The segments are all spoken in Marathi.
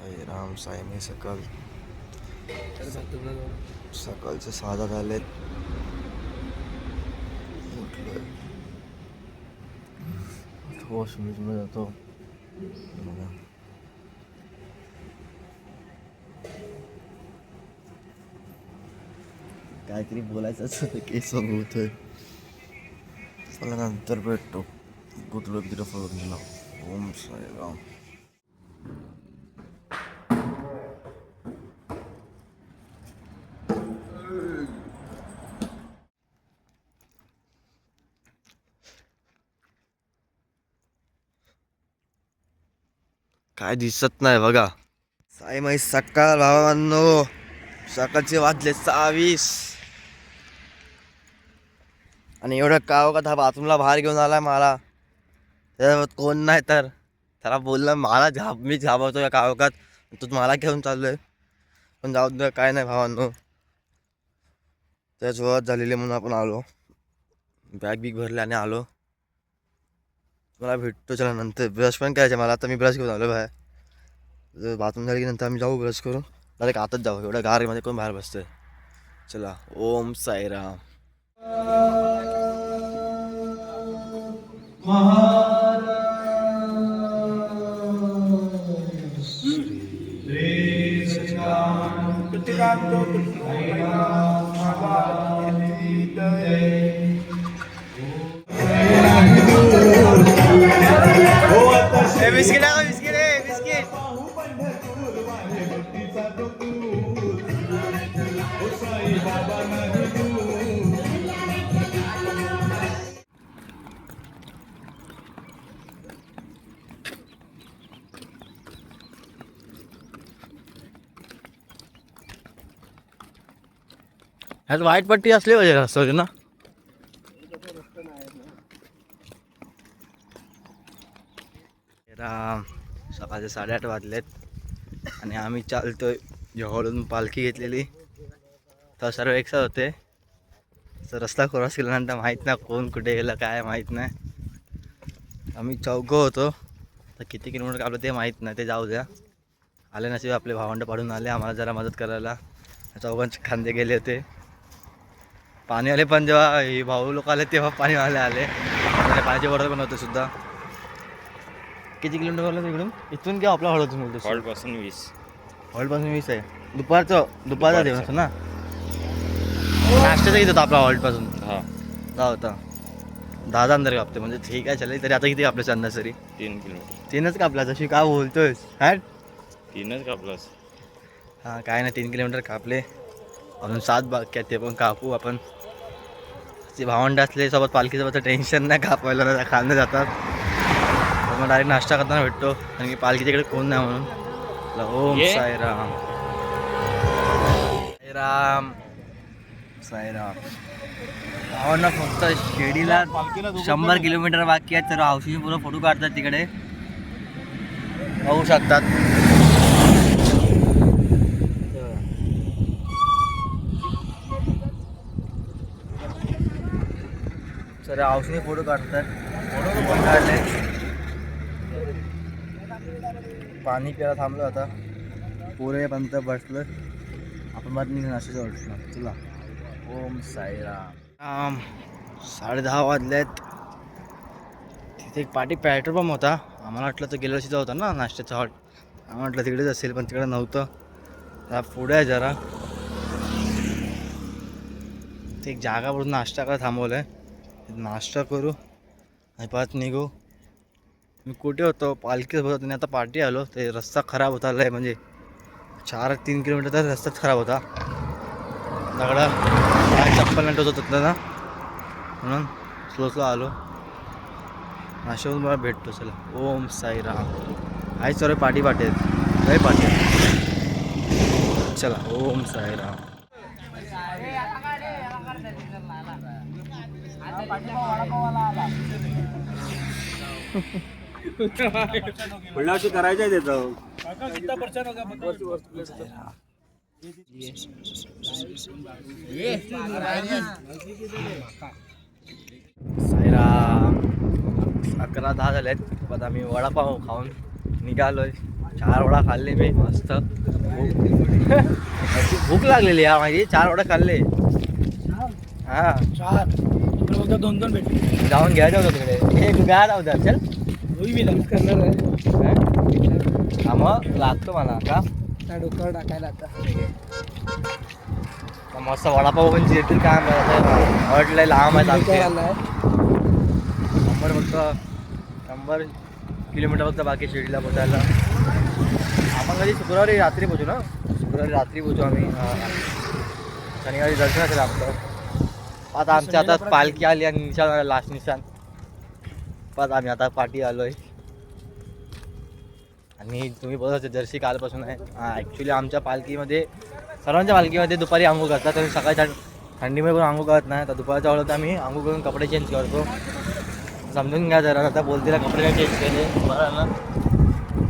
साई राम साई मी सकाळ सकाळचे सहा झालेत उठलोय वॉशरूमला जातो बघा काहीतरी बोलायचं असं केस होतोय चला नंतर भेटतो तिथं फळून गेला ओम साईराम काय दिसत नाही बघा. साई माई सकाळ भावांनो. सकाळचे वाजले सहावीस आणि एवढं काव का हा बाथरूमला बाहेर घेऊन आला मला. त्याच्यासोबत कोण नाही तर? त्याला बोललं मला झाप मी झापवतो या कावकात. तू मला घेऊन चाललोय. पण जाऊ दे काय नाही भावांनो. त्याच त्याच्यासोबत झालेली म्हणून आपण आलो. बॅग बिग भरले आणि आलो. मला भेटतो चला नंतर. ब्रश पण करायचं मला. आता मी ब्रश घेऊन आलो बाहेर. बाथरूम झाली की नंतर आम्ही जाऊ ब्रश करून. डायरेक्ट आताच जाऊ. एवढ्या गारमध्ये कोण बाहेर बसतोय? चला. Om Sairam. Biscuit biscuit biscuit ह्यात वाईट पट्टी असली पाहिजे रस्त्याची ना राम माझे साडेआठ वाजलेत. आणि आम्ही चालतोय. जवळून पालखी घेतलेली. तर सर्व एकसाथ होते. तर रस्ता क्रॉस केल्यानंतर माहीत नाही कोण कुठे गेलं काय माहीत नाही. आम्ही चौघं होतो. तर किती किलोमीटर कापलं ते माहीत नाही. ते जाऊ द्या. आले नसेल आपले भावंड पाडून आले. आम्हाला जरा मदत करायला. चौघांचे खांदे गेले होते. पाणी आले पण जेव्हा हे भाऊ लोक आले तेव्हा पाणी आले आले. पाण्याची बॉटल पण होते सुद्धा. किती किलोमीटर बोलला इकडून? इथून किंवा आपला हळदून बोलतो हॉल्टपासून वीस. हॉल्टपासून वीस आहे. दुपारचं दुपारचा असतं ना? नाश्त्याचा होता आपला हॉल्टपासून हा. दहा होता. दहा दहा अंदर कापते म्हणजे ठीक आहे चालेल तरी आता किती कापले अंदाज तरी तीन किलोमीटर. तीनच कापला जशी का बोलतोय हा? तीनच कापलास हां काय नाही. तीन किलोमीटर कापले. अजून सात बाकी आहेत. ते पण कापू आपण. ते भावंड असले सोबत पालखीसोबत टेन्शन नाही. कापायला खाल्लं जातात. डायरेक्ट नाश्ता करताना भेटतो. आणि की पालखीच्या इकडे कोण नाही म्हणून. ओम. साईराम. साईराम. साईराम. भावांना फक्त शिर्डीला शंभर किलोमीटर बाकी आहेत तर हौशीचे पुरं फोटो काढतात तिकडे. पाहू शकतात. सर औषधी फोटो काढतात. फोटो पण काढले? पाणी प्यायला थांबलो आता. पोरेपर्यंत बसलं आपण मग निघून असं जवळ तुला ओम साईराम. राम. साडे दहा वाजलेत. तिथे एक पाठी पेट्रोल पंप होता. आम्हाला वाटलं तर गेल्या वर्षीचा होता ना नाश्त्याचा हॉट आम्हाला वाटलं तिकडेच असेल पण तिकडे नव्हतं. पुढे आहे जरा. ते एक जागा नाश्ता करायला थांबवलं आहे नाश्ता करू आणि परत निघू. मी कुठे होतो? पालखीच होतो. आणि आता पार्टी आलो. ते रस्ता खराब होता. लय म्हणजे चार तीन किलोमीटर तर रस्ताच खराब होता. दगडा काय चप्पल नाही होत होतं ना. म्हणून स्लो स्लो आलो. नाशिकहून मला भेटतो. चला. ओम साईराम. आई सर्व पाठी पाठी आहेत. लय पाठी चला ओम साईराम. पुढल्या वर्षी करायचं आहे त्याचं. साईराम अकरा दहा झालेत. पण आम्ही वडापाव खाऊन निघालोय. चार वडा खाल्ले मी मस्त. भूक भूक लागलेली या माहिती चार वडा खाल्ले. हा. चार. दोन दोन भेटले जाऊन घ्यायचं होतं तिकडे. एक गाय होता चल. लग्न करणार आहे. हा मग लागतो मला का त्या डोक्यावर टाकायला आता. तर मस्त वडापाव पण येतील काय वाटलंय लांब आमचे. डोक्यावर आलाय शंभर फक्त शंभर किलोमीटर फक्त बाकी शिर्डीला पोचायला. आपण कधी शुक्रवारी रात्री पोचू ना? शुक्रवारी रात्री पोचू आम्ही. हा. शनिवारी दर्शन असेल आमचं आता आमच्या आता पालखी आली आणि निशाण लास्ट निशाण पाच आम्ही आता पाठी आलोय. आणि तुम्ही बघत जर्सी कालपासून आहे. ॲक्च्युली आमच्या पालखीमध्ये सर्वांच्या पालखीमध्ये दुपारी आंघोळ करतात. आणि सकाळच्या थंडीमध्ये पण आंघोळ करत नाही. तर दुपारच्या वेळेत आम्ही आंघोळ करून कपडे चेंज करतो. समजून घ्या जरा आता बोलते कपडे नाही चेंज केले. बरं ना?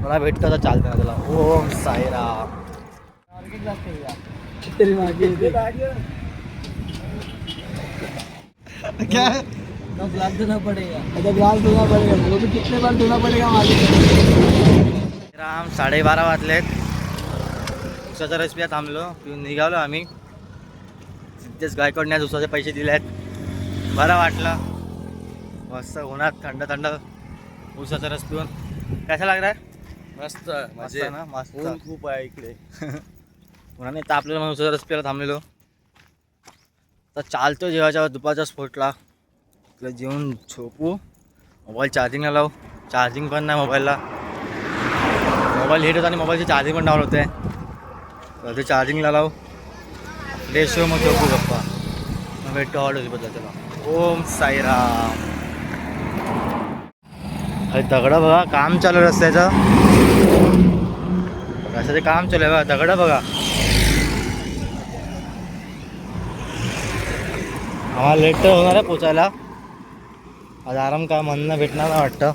मला भेटतं तर चालतं ना तुला ओम साईराम. तरी मागे क्या? तो ग्लास धोना पडेगा आता ग्लास धोना पडेगा। वो भी कितने बार धोना पडेगा राम साडेबारा वाजलेत उसाचा रस पिया थांबलो पिऊन निघालो आम्ही सिद्धेश गायकवाडने आज उसाचे पैसे दिले आहेत बरं वाटलं मस्त उन्हात थंड थंड उसाचा रस पिऊन कसा लागला मस्त मस्त ना? मस्त। खूप आहे इकडे. उन्हाने तापलेलं म्हणून उसाचा रस प्यायला थांबलेलो तर चालतो जेवायच्या दुपारच्या स्पोर्टला तिला जेवून झोपू. मोबाईल चार्जिंगला लावू. चार्जिंग पण नाही मोबाईलला मोबाईल हिट होता आणि मोबाईलची चार्जिंग पण डाऊन होते. तर ते चार्जिंगला लावू. फ्रेश हो मग झोपू गप्पा. मग भेटतो ऑर्डर बदला त्याला ओम साईराम. अरे दगडं बघा काम चालू आहे रस्त्याचं. रस्त्याचं काम चालू आहे बघा दगडं बघा. हा लेट तर होणार आहे पोचायला. आज आराम काय म्हणणं भेटणार ना वाटतं.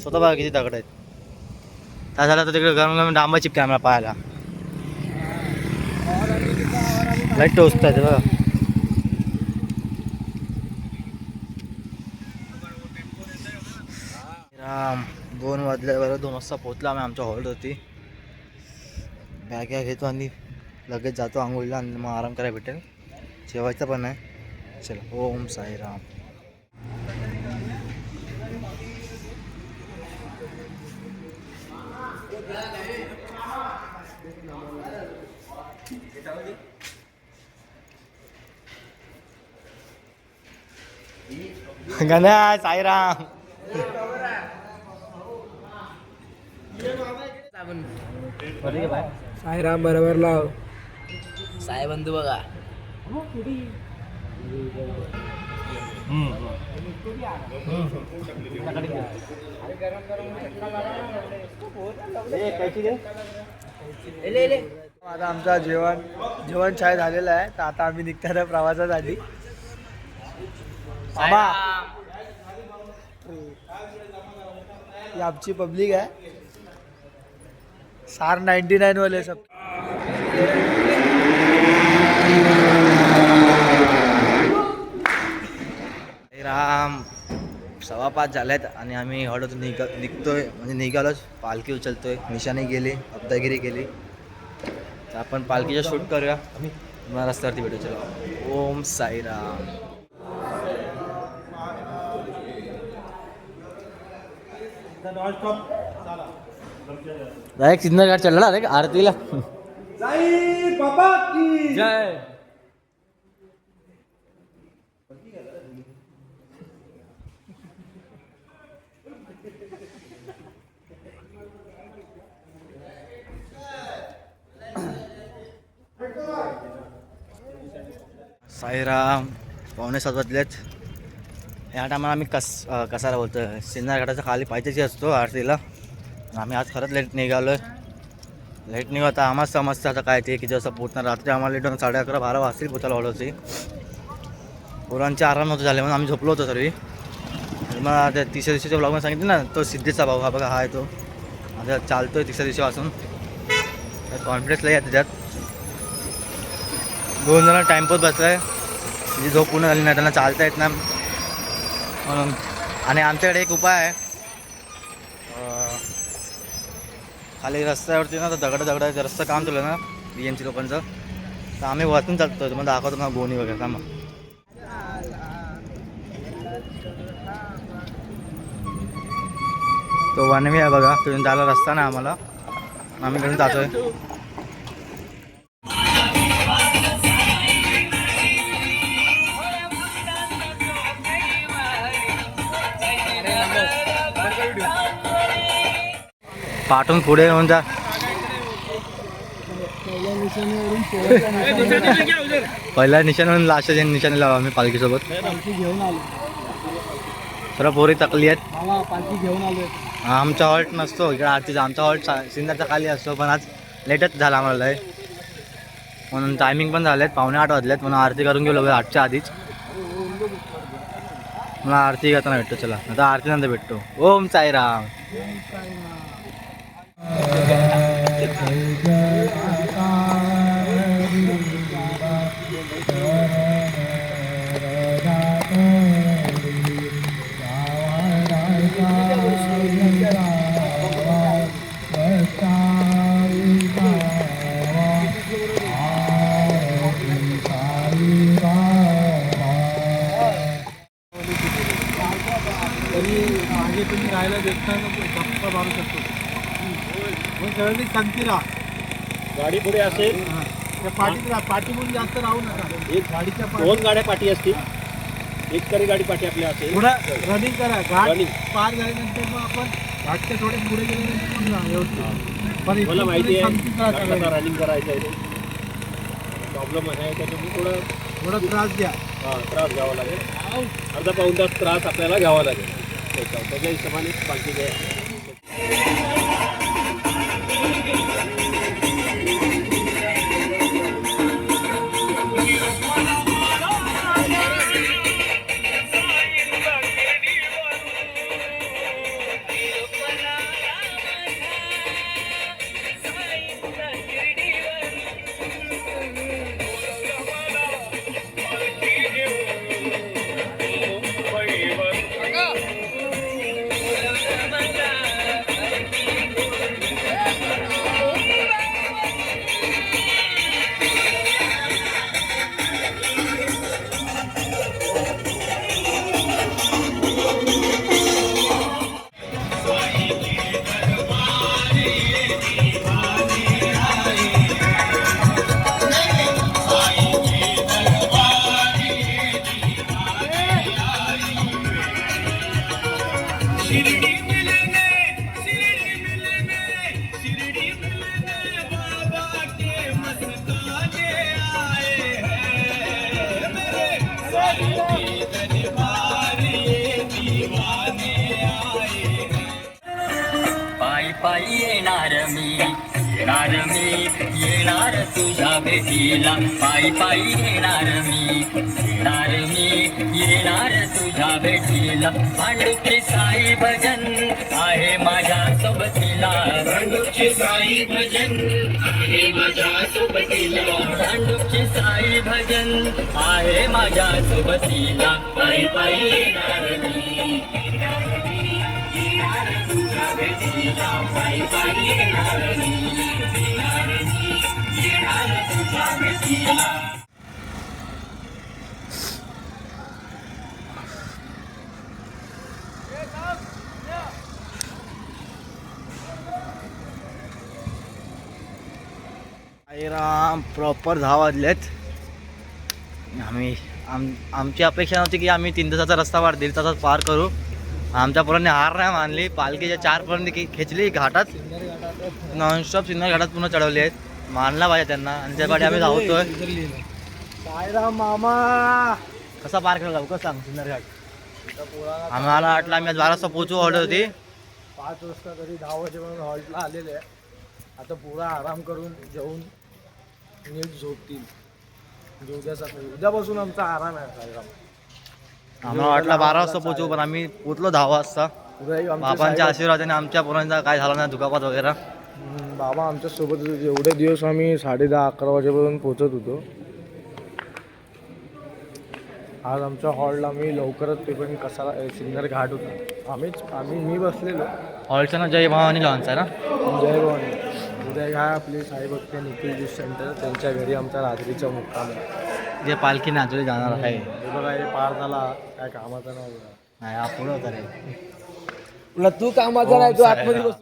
स्वतः बघा किती दगड आहेत. त्या झालं तर तिकडे गरम गरम डांबा चिप कॅमेरा पाहायला. लाइट टोचत आहे बघा. राम दोन वाजल्यावर दोन वाजता पोहोचला आम्ही आमच्या हॉलवरती बॅग बॅग्या घेतो आणि लगेच जातो आंघोळीला आणि मग आराम करायला भेटेल. जेवायचं पण आहे. चल ओम साईराम. गण्या साईराम. साईराम बरोबर लाव. साई बंधू बघा. आता आमचा जेवण जेवण छाय झालेलं आहे तर आता आम्ही निघतात आहे प्रवासासाठी ही आमची पब्लिक आहे. सार नाईन्टी नाईन वाले सब. पाच झाल्यात आणि आम्ही हळद निघ निघतोय. म्हणजे निघालोच. पालखी उचलतोय. निशाणी गेली. अब्दागिरी केली तर आपण पालखीचा शूट करूया. तुम्हाला रस्त्यावरती भेटू. चला. Om Sairam. Direct signal guard चालला रे? आरतीला. जय. साईराम पावणे सात वाजलेत या टायमाला आम्ही कस कसाला बोलतो सिन्नर घाटाचा खाली पाहिजेची असतो आरतीला. आम्ही आज खरंच लेट निघालो आहे लेट निघू आता आम्हाला समजतं आता काय ते की जसं पोचणार रात्री आम्हाला लेट होऊन साडे अकरा बारा वाजतील पोचायला हॉल पोरांचे आराम नव्हते झाले म्हणून आम्ही झोपलो होतो सर्वी मला त्या तिसऱ्या दिवशीच्या ब्लॉगमध्ये सांगितलं ना तो सिद्धीचा भाऊ हा बघा हा आहे तो. आता आहे तिसऱ्या दिवशीपासून. कॉन्फिडन्स लई आहे त्याच्यात. दोन जण टाईमपास आहे म्हणजे झोप पूर्ण झाली नाही त्यांना चालता येत नाही. म्हणून आणि आमच्याकडे एक उपाय आहे. खाली रस्त्यावरती ना तर दगड दगड रस्ता काम चालू आहे ना बी एम सी लोकांचं तर आम्ही वरतून चालतो तुम्हाला दाखवतो ना गोणी वगैरे थांबा. तो वनवे आहे बघा. तिथून जायला रस्ता नाही आम्हाला. आम्ही घरून जातोय. पाठून पुढे येऊन जा. पहिल्या निशाणीवरून लास्टच्या निशाणी लावा आम्ही पालखीसोबत. पालखी घेऊन आलो सर्व पोरी तकली आहेत. पालखी घेऊन आलो आमचा हॉल्ट नसतो. इकडे आरतीचा आमचा हॉल्ट सिंधाचा खाली असतो पण आज लेटच झाला आम्हाला लय. म्हणून टायमिंग पण झालेत. पावणे आठ वाजलेत. म्हणून आरती करून गेलो आठच्या आधीच. मला आरती करताना भेटतो चला. आता आरतीनंतर भेटतो. ओम साईराम. तरी शांती राहा गाडी पुढे असेल. त्या पाठीत राहा जास्त राहू नका. एक गाडीच्या दोन गाड्या पाठी असतील. एक तरी गाडी पाठी आपल्या असेल. पुढं रनिंग करा. घाट Running. पार झाल्यानंतर मग आपण घाटच्या थोडे पुढे गेल्यानंतर व्यवस्थित. पण मला इथून माहिती आहे शांतीत राहा सगळ्यांनी. रनिंग करायचं आहे प्रॉब्लेम आहे त्याच्यामुळे थोडं थोडा त्रास घ्या हा त्रास घ्यावा लागेल. अर्धा पाऊन तास त्रास आपल्याला घ्यावा लागेल. त्याच्या त्याच्या हिशोबाने पालखी घ्या येणार मी येणार मी येणार तुझ्या भेटीला. पायी पायी येणार मी येणार मी येणार तुझ्या भेटीला. भांडुपची साई भजन आहे माझ्या सोबतीला. भांडुपची साई भजन आहे माझ्या सोबतीला. भांडुपची साई भजन आहे माझ्या सोबतीला. पायी पायी येणार मी. राम प्रॉपर दहा वाजलेत. आम्ही आम आमची अपेक्षा नव्हती की आम्ही तीन तासाचा रस्ता वाढ दीड तासात पार करू. आमच्या पोरांनी हार नाही मानली पालखीच्या चारपर्यंत की खेचली घाटात. नॉनस्टॉप सिन्नर घाटात पुन्हा चढवली आहेत. मानला पाहिजे त्यांना. आणि त्यासाठी आम्ही धावतोय. साईराम मामा! कसा पार केला लवकर सांग सिन्नर घाट? आम्हाला वाटलं आम्ही आज बारा वाजता पोहोचू ऑर्डर होती. पाच वाजता तरी दहा वाजेपर्यंत हॉल्टला आलेले आहे. आता पुरा आराम करून जेवून नीट झोपतील. उद्या सकाळी उद्यापासून आमचा आराम आहे साईराम. आम्हाला वाटलं बारा वाजता पोहोचू पण आम्ही पोहोचलो दहा वाजता. बाबांच्या आशीर्वादाने आमच्या पोरांचा काय झाला नाही दुखापत वगैरे. बाबा आमच्यासोबत एवढे दिवस आम्ही साडे दहा अकरा वाजेपर्यंत पोहोचत होतो. आज आमच्या हॉलला मी लवकरच पेपर कसा सिग्नल घाट होता. आम्हीच आम्ही मी बसलेलो. हॉलचं ना जय भवानी लॉन्च आहे ना? जय भवानी. उद्या ह्या आपले साईभक्त निखिल ज्यूस सेंटर त्यांच्या घरी आमचा रात्रीचा मुक्काम आहे. जे पालखी नाचवली जाणार आहे. बघा हे पार झाला काय कामाचा नाही. नाही हा पुढं होता रे. तुला तू कामाचा नाही तू आतमध्ये बस.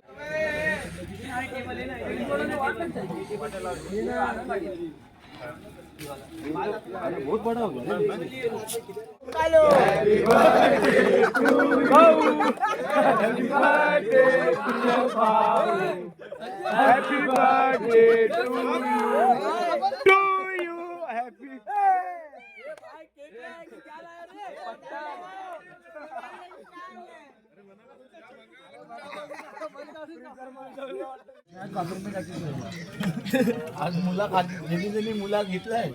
आज मुला खाली मुला घेतलाय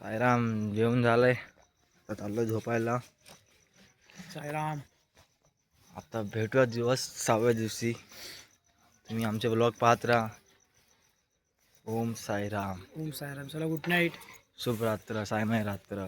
सायराम जेवण झालंय. आता चाललो झोपायला. साईराम. आता भेटूया दिवस सहाव्या दिवशी. तुम्ही आमचे ब्लॉग पाहत राहा. ओम साईराम. ओम साईराम. चला गुड नाईट शुभ रात्र सायमय रात्र.